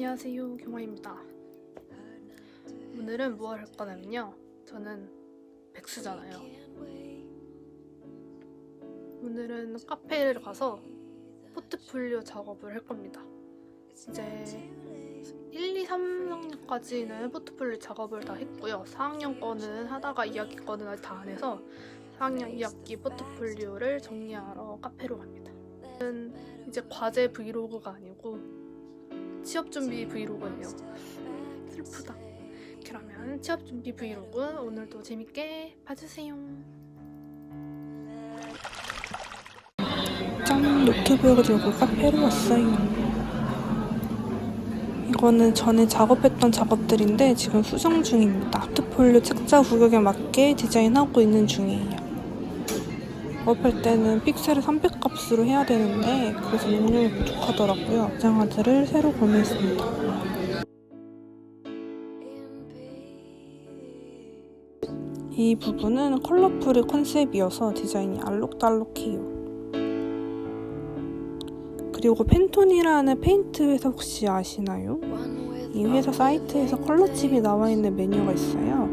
안녕하세요 경화입니다. 오늘은 무엇 할 거냐면요 저는 백수잖아요. 오늘은 카페를 가서 포트폴리오 작업을 할 겁니다. 이제 1, 2, 3학년까지는 포트폴리오 작업을 다 했고요. 4학년 거는 하다가 2학기 거는 아직 다 안 해서 4학년 2학기 포트폴리오를 정리하러 카페로 갑니다. 이제 과제 브이로그가 아니고 취업 준비 브이로그예요. 슬프다. 그러면 취업 준비 브이로그 오늘도 재밌게 봐주세요. 짠! 노트북을 들고 카페로 왔어요. 이거는 전에 작업했던 작업들인데 지금 수정 중입니다. 포트폴리오 책자 구역에 맞게 디자인하고 있는 중이에요. 작업할 때는 픽셀을 300 값으로 해야 되는데 그래서 용량이 부족하더라고요. 장화들을 새로 구매했습니다. 이 부분은 컬러풀이 컨셉이어서 디자인이 알록달록해요. 그리고 펜톤이라는 페인트 회사 혹시 아시나요? 이 회사 사이트에서 컬러칩이 나와 있는 메뉴가 있어요.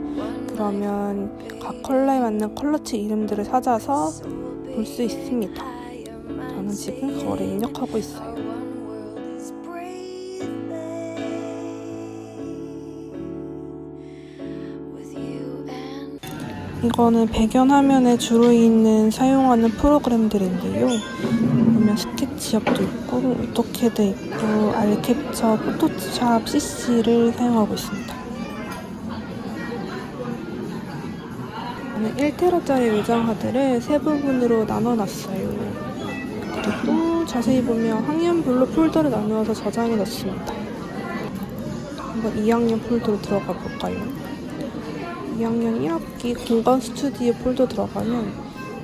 그러면 각 컬러에 맞는 컬러칩 이름들을 찾아서 볼 수 있습니다. 저는 지금 그거를 입력하고 있어요. 이거는 배경 화면에 주로 있는 사용하는 프로그램들인데요. 보면 스케치업도 있고, 오토캐드 있고, 알캡처, 포토샵 CC를 사용하고 있습니다. 저는 1테라짜리 외장하드를 세 부분으로 나눠놨어요. 그리고 자세히 보면 학년별로 폴더를 나누어서 저장해 놨습니다. 한번 2학년 폴더로 들어가 볼까요? 2학년 1학기 공간 스튜디오 폴더 들어가면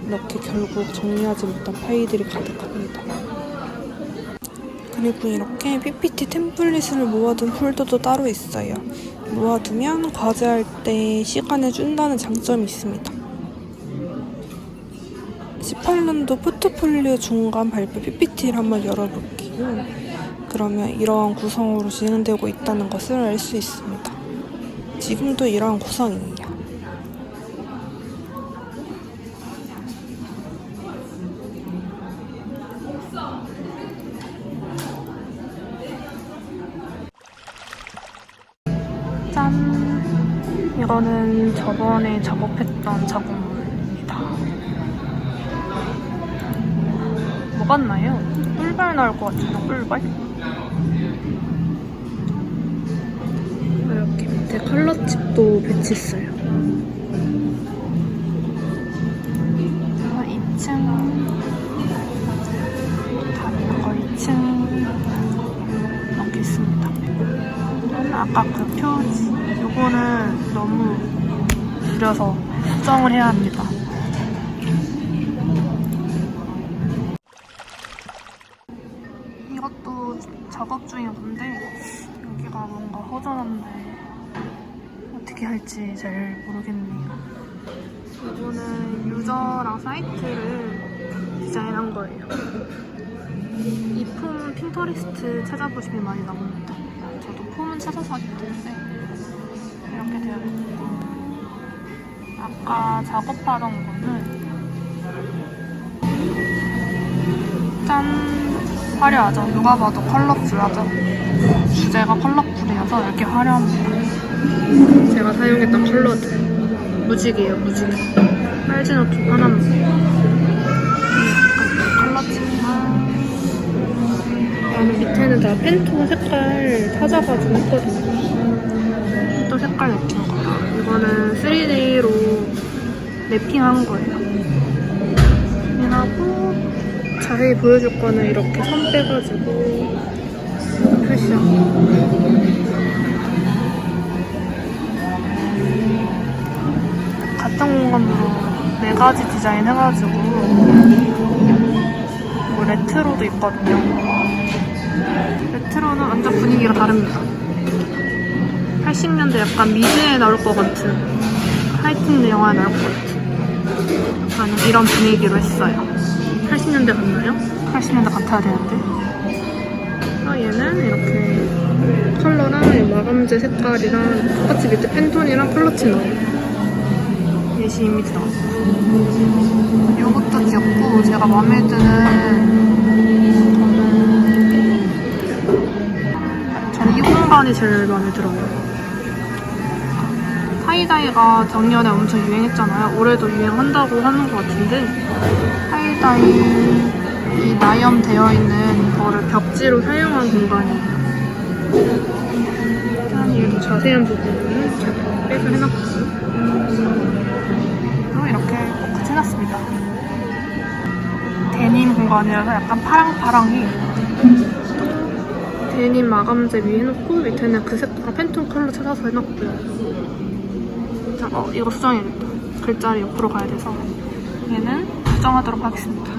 이렇게 결국 정리하지 못한 파일들이 가득합니다. 그리고 이렇게 PPT 템플릿을 모아둔 폴더도 따로 있어요. 모아두면 과제할 때 시간을 준다는 장점이 있습니다. 18년도 포트폴리오 중간 발표 PPT를 한번 열어볼게요. 그러면 이러한 구성으로 진행되고 있다는 것을 알 수 있습니다. 지금도 이러한 구성이에요. 이거는 저번에 작업했던 작업물입니다. 뭐 같나요? 꿀발 나올 것 같은데, 꿀발? 이렇게 밑에 컬러칩도 배치했어요. 아, 2층. 다른 거 2층. 이렇게 있습니다. 아까 그 표지. 이거는 너무 줄여서 수정을 해야 합니다. 이것도 작업 중인 건데 여기가 뭔가 허전한데 어떻게 할지 잘 모르겠네요. 이거는 유저랑 사이트를 디자인한 거예요. 이 폼 핀터리스트 찾아보시면 많이 나옵니다. 저도 폼은 찾아서 하기 때문에 되어 있고 아까 작업하던 거는 짠 화려하죠. 누가 봐도 컬러풀하죠. 주제가 컬러풀이어서 이렇게 화려합니다. 제가 사용했던 컬러들 무지개예요, 무지개. 빨진 옷 하나만. 밑에는 다 펜톤 색깔 찾아가지고 했거든요. 또 색깔 냅킨 거야. 이거는 3D로 랩핑한 거예요. 랩핑하고 자세히 보여줄 거는 이렇게 선 빼가지고 표시한 거. 같은 공간으로 네 가지 디자인 해가지고 뭐 레트로도 있거든요. 레트로는 완전 분위기가 다릅니다. 80년대 약간 미드에 나올 것 같은 하이틴 영화에 나올 것 같은 약간 이런 분위기로 했어요. 80년대 같나요? 80년대 같아야 되는데. 아, 얘는 이렇게 컬러랑 이 마감재 색깔이랑 똑같이 밑에 팬톤이랑 나와요. 예시 이미지 나왔어요. 이것도 귀엽고 제가 마음에 드는 저는 이 공간이 제일 마음에 들어요. 타이다이가 작년에 엄청 유행했잖아요. 올해도 유행한다고 하는 것 같은데 타이다이 이 나염 되어 있는 거를 벽지로 사용한 공간이에요. 짠, 얘도 자세한 부분을 제가 빼서 해놨고요. 그리고 이렇게 꼭 해놨습니다. 데님 공간이라서 약간 파랑파랑해요. 데님 마감재 위에 해놓고 밑에는 그 색깔 팬톤 컬러 찾아서 해놨고요. 자, 어, 이거 수정해야겠다. 글자를 옆으로 가야 돼서 얘는 수정하도록 하겠습니다.